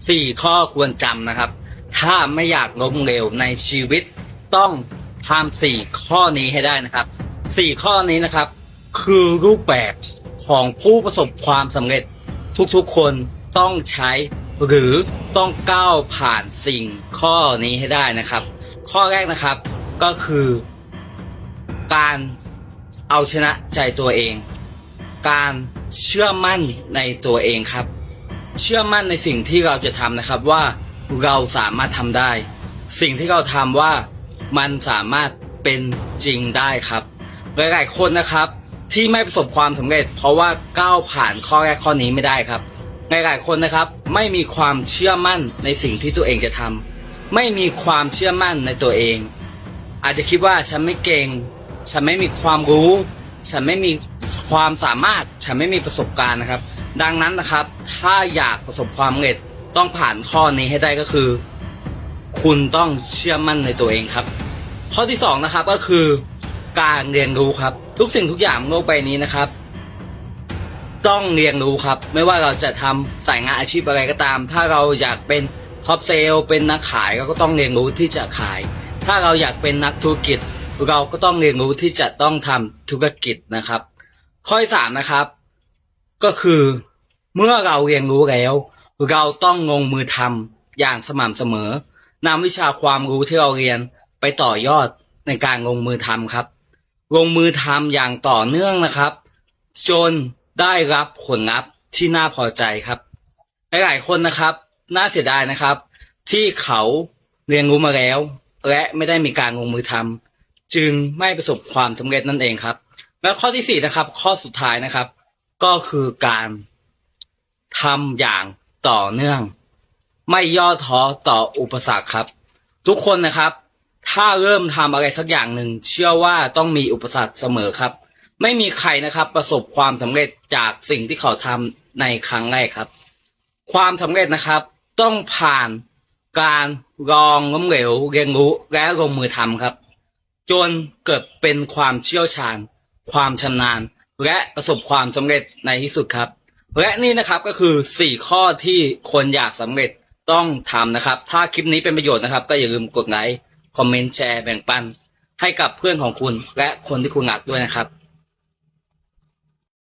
4ข้อควรจำนะครับ ถ้าไม่อยากล้มเหลวในชีวิตต้องทำสี่ข้อนี้ให้ได้นะครับ4ข้อนี้นะครับ คือรูปแบบของผู้ประสบความสำเร็จทุกๆคนต้องใช้หรือต้องก้าวผ่านสิ่งข้อนี้ให้ได้นะครับ ข้อแรกนะครับก็คือ การเอาชนะใจตัวเอง การเชื่อมั่นในตัวเองครับ เชื่อมั่นในสิ่งที่เราจะทำนะครับว่าเราสามารถทำได้ สิ่งที่เราทำว่ามันสามารถเป็นจริงได้ครับหลายๆคนนะครับ ที่ไม่ประสบความสำเร็จ เพราะว่าก้าวผ่านข้อแรกข้อนี้ไม่ได้ครับหลายๆคนนะครับไม่มีความเชื่อมั่นในสิ่งที่ตัวเองจะทำไม่มีความเชื่อมั่นในตัวเอง อาจจะคิดว่าฉันไม่เก่ง ฉันไม่มีความรู้ ฉันไม่มีความสามารถ ฉันไม่มีประสบการณ์นะครับ ดังนั้นนะครับ ถ้าอยากประสบความสำเร็จต้องผ่านข้อนี้ให้ได้ก็คือ คุณต้องเชื่อมั่นในตัวเองครับ ข้อที่สองนะครับก็คือ การเรียนรู้ครับ ทุกสิ่งทุกอย่างนโลกใบนี้นะครับ ต้องเรียนรู้ครับ ไม่ว่าเราจะทำสายงานอาชีพอะไรก็ตาม ถ้าเราอยากเป็นท็อปเซลเป็นนักขายเราก็ต้องเรียนรู้ที่จะขาย ถ้าเราอยากเป็นนักธุรกิจ เราก็ต้องเรียนรู้ที่จะต้องทำธุรกิจนะครับ ข้อที่สามนะครับ ก็คือ เมื่อเราเรียนรู้แล้ว เราต้องลงมือทำอย่างสม่ำเสมอนำวิชาความรู้ที่เราเรียนไปต่อยอดในการลงมือทำครับ ลงมือทำอย่างต่อเนื่องนะครับ จนได้รับผลลัพธ์ที่น่าพอใจครับ หลายๆคนนะครับ น่าเสียดายนะครับ ที่เขาเรียนรู้มาแล้ว และไม่ได้มีการลงมือทำจึงไม่ประสบความสำเร็จนั่นเองครับ และข้อที่สี่นะครับ ข้อสุดท้ายนะครับ ก็คือการ ทำอย่างต่อเนื่อง ไม่ย่อท้อต่ออุปสรรคครับ ทุกคนนะครับ ถ้าเริ่มทำอะไรสักอย่างหนึ่งเชื่อว่าต้องมีอุปสรรคเสมอครับ ไม่มีใครนะครับประสบความสำเร็จจากสิ่งที่เขาทำในครั้งแรกครับ ความสำเร็จนะครับ ต้องผ่านการลองล้มเหลวเรียนรู้และลงมือทำครับ จนเกิดเป็นความเชี่ยวชาญ ความชำนาญ และประสบความสำเร็จในที่สุดครับ และนี่นะครับก็คือ 4 ข้อที่คนอยากสำเร็จต้องทำนะครับ ถ้าคลิปนี้เป็นประโยชน์นะครับ ก็อย่าลืมกดไลค์คอมเมนต์แชร์แบ่งปัน ให้กับเพื่อนของคุณและคนที่คุณรักด้วยนะครับ